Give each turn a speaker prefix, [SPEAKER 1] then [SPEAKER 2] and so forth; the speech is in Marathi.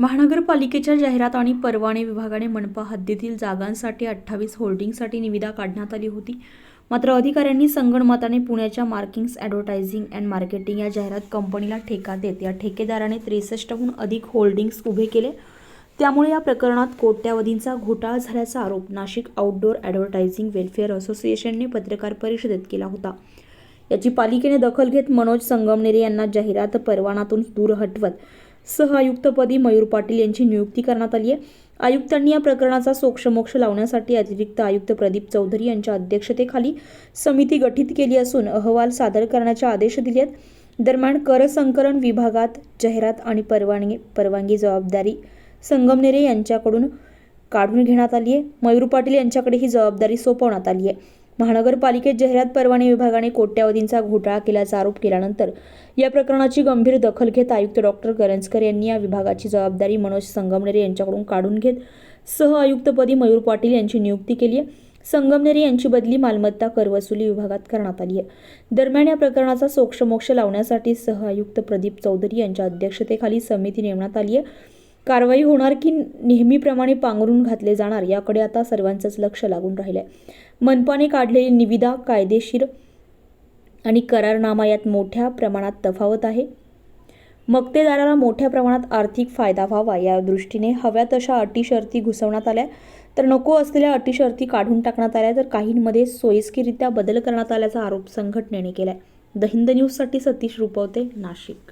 [SPEAKER 1] महानगरपालिकेच्या जाहिरात आणि परवाने विभागाने मनपा हद्दीतील जागांसाठी अठ्ठावीस होल्डिंगसाठी निविदा काढण्यात आली होती. मात्र अधिकाऱ्यांनी संगणमताने पुण्याच्या मार्किंग्स ॲडव्हर्टायझिंग अँड मार्केटिंग या जाहिरात कंपनीला ठेका देत या ठेकेदाराने त्रेसष्टहून अधिक होल्डिंग्स उभे केले. त्यामुळे या प्रकरणात कोट्यावधींचा घोटाळा झाल्याचा आरोप नाशिक आउटडोअर ॲडव्हर्टायझिंग वेलफेअर असोसिएशनने पत्रकार परिषदेत केला होता. याची पालिकेने दखल घेत मनोज संगमनेरे यांना जाहिरात परवानातून दूर हटवत सहआयुक्तपदी मयूर पाटील यांची नियुक्ती करण्यात आली आहे. आयुक्तांनी या प्रकरणाचा सोक्षमोक्ष लावण्यासाठी अतिरिक्त आयुक्त प्रदीप चौधरी यांच्या अध्यक्षतेखाली समिती गठीत केली असून अहवाल सादर करण्याचे आदेश दिले आहेत दरम्यान कर संकलन विभागात जाहिरात आणि परवानगी परवानगी जबाबदारी संगमनेरे यांच्याकडून काढून घेण्यात आली आहे. मयूर पाटील यांच्याकडे ही जबाबदारी सोपवण्यात आली आहे. महानगरपालिकेत जाहिरात परवाने विभागाने कोट्यावधींचा घोटाळा केल्याचा आरोप केल्यानंतर या प्रकरणाची गंभीर दखल घेत आयुक्त डॉक्टर करंजकर यांनी या विभागाची जबाबदारी मनोज संगमनेरे यांच्याकडून काढून घेत सह आयुक्तपदी मयूर पाटील यांची नियुक्ती केली आहे. संगमनेरे यांची बदली मालमत्ता करवसुली विभागात करण्यात आली आहे. दरम्यान या प्रकरणाचा सोक्षमोक्ष लावण्यासाठी सहआयुक्त प्रदीप चौधरी यांच्या अध्यक्षतेखाली समिती नेमण्यात आली आहे. कारवाई होणार की नेहमीप्रमाणे पांघरून घातले जाणार याकडे आता सर्वांचंच लक्ष लागून राहिलं आहे मनपाने काढलेली निविदा कायदेशीर आणि करारनामा यात मोठ्या प्रमाणात तफावत आहे. मक्तेदाराला मोठ्या प्रमाणात आर्थिक फायदा व्हावा या दृष्टीने हव्या तशा अटी शर्ती घुसवण्यात आल्या. तर नको असलेल्या अटी शर्ती काढून टाकण्यात आल्या तर काहींमध्ये सोयीस्कीरित्या बदल करण्यात आल्याचा आरोप संघटनेने केलाय. द हिंद न्यूजसाठी सतीश रुपवते नाशिक.